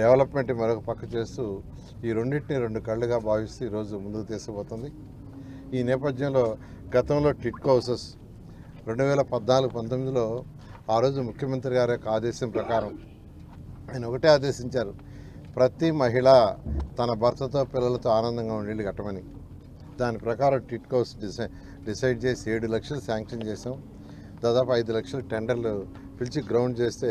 Development మరొక పక్క చేస్తూ ఈ రెండింటిని రెండు కళ్ళుగా భావిస్తూ ఈరోజు ముందుకు తీసుకుపోతుంది. ఈ నేపథ్యంలో గతంలో టిట్కో హౌసెస్ రెండు వేల పద్నాలుగు పంతొమ్మిదిలో ఆ రోజు ముఖ్యమంత్రి గారి యొక్క ఆదేశం ప్రకారం ఆయన ఒకటే ఆదేశించారు ప్రతి మహిళ తన భర్తతో పిల్లలతో ఆనందంగా ఉండేళ్ళు కట్టమని. దాని ప్రకారం టిట్కోస్ డిసై డిసైడ్ చేసి ఏడు లక్షలు శాంక్షన్ చేసాం దాదాపు ఐదు లక్షలు టెండర్లు పిలిచి గ్రౌండ్ చేస్తే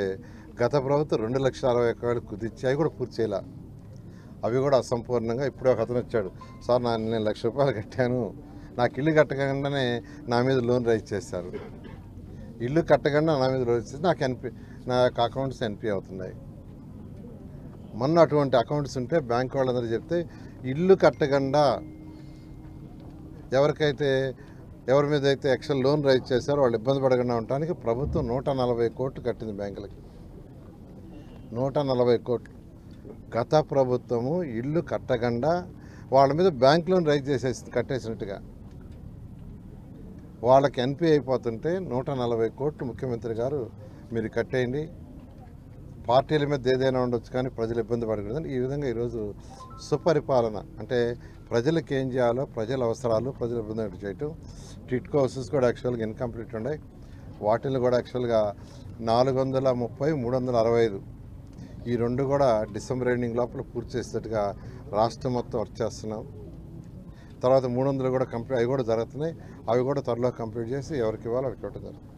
గత ప్రభుత్వం రెండు లక్షల అరవై ఒక్క వేలు కుదిర్చి అవి కూడా పూర్తి చేయాల. అవి కూడా అసంపూర్ణంగా ఇప్పుడే ఒక అతను వచ్చాడు. సార్ నా నేను లక్ష రూపాయలు కట్టాను. నాకు ఇల్లు కట్టకుండానే నా మీద లోన్ రైజ్ చేశారు. ఇల్లు కట్టకుండా నా మీద లోన్ చేసి నాకు ఎన్పి నా యొక్క అకౌంట్స్ ఎన్పి అవుతున్నాయి. మొన్న అటువంటి అకౌంట్స్ ఉంటే బ్యాంక్ వాళ్ళందరూ చెప్తే ఇల్లు కట్టకుండా ఎవరికైతే ఎవరి మీద అయితే ఎక్స్ట్రా లోన్ రైజ్ చేశారో వాళ్ళు ఇబ్బంది పడకుండా ఉండటానికి ప్రభుత్వం నూట నలభై కోట్లు కట్టింది బ్యాంకులకి. నూట నలభై కోట్లు. గత ప్రభుత్వము ఇల్లు కట్టకుండా వాళ్ళ మీద బ్యాంక్ లోన్ రైజ్ చేసేసి కట్టేసినట్టుగా. వాళ్ళకి ఎన్పి అయిపోతుంటే నూట నలభై కోట్లు ముఖ్యమంత్రి గారు మీరు కట్టేయండి. పార్టీల మీద ఏదైనా ఉండొచ్చు కానీ ప్రజలు ఇబ్బంది పడకూడదని ఈ విధంగా ఈరోజు సుపరిపాలన అంటే ప్రజలకు ఏం చేయాలో ప్రజల అవసరాలు ప్రజలు ఇబ్బంది పడి చేయటం. టిట్కో హౌసెస్ కూడా యాక్చువల్గా ఇన్కంప్లీట్ ఉన్నాయి. వాటిని కూడా యాక్చువల్గా నాలుగు వందల ముప్పై మూడు వందల అరవై ఐదు ఈ రెండు కూడా డిసెంబర్ ఎండింగ్ లోపల పూర్తి చేసేటట్టుగా రాష్ట్రం మొత్తం వర్క్ చేస్తున్నాం. తర్వాత మూడు వందలు కూడా కంప్లీట్ అవి కూడా జరుగుతున్నాయి. అవి కూడా త్వరలో కంప్లీట్ చేసి ఎవరికి ఇవ్వాలో అవి ఇవ్వడం జరుగుతుంది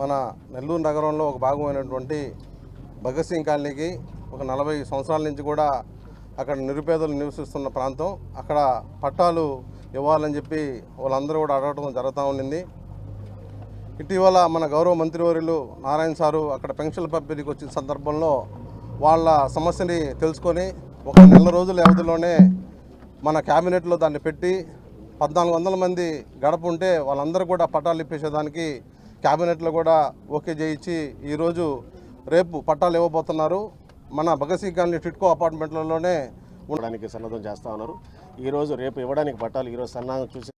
మన నెల్లూరు నగరంలో ఒక భాగమైనటువంటి భగత్ సింగ్ కాలనీకి ఒక నలభై సంవత్సరాల నుంచి కూడా అక్కడ నిరుపేదలు నివసిస్తున్న ప్రాంతం. అక్కడ పట్టాలు ఇవ్వాలని చెప్పి వాళ్ళందరూ కూడా అడగడం జరుగుతూ ఉండింది. ఇటీవల మన గౌరవ మంత్రివర్యులు నారాయణ సారు అక్కడ పెన్షన్ల పంపిణీకి వచ్చిన సందర్భంలో వాళ్ళ సమస్యని తెలుసుకొని ఒక నెల రోజుల వ్యవధిలోనే మన క్యాబినెట్లో దాన్ని పెట్టి పద్నాలుగు వందల మంది గడప ఉంటే వాళ్ళందరూ కూడా పట్టాలు ఇప్పించేదానికి క్యాబినెట్లో కూడా ఓకే చేయించి ఈరోజు రేపు పట్టాలు ఇవ్వబోతున్నారు. మన భగత్ సింగ్ కాలనీ టిట్కో అపార్ట్మెంట్లలోనే ఉండడానికి సన్నద్ధం చేస్తా ఉన్నారు. ఈరోజు రేపు ఇవ్వడానికి పట్టాలు ఈరోజు సన్నాహం చూసి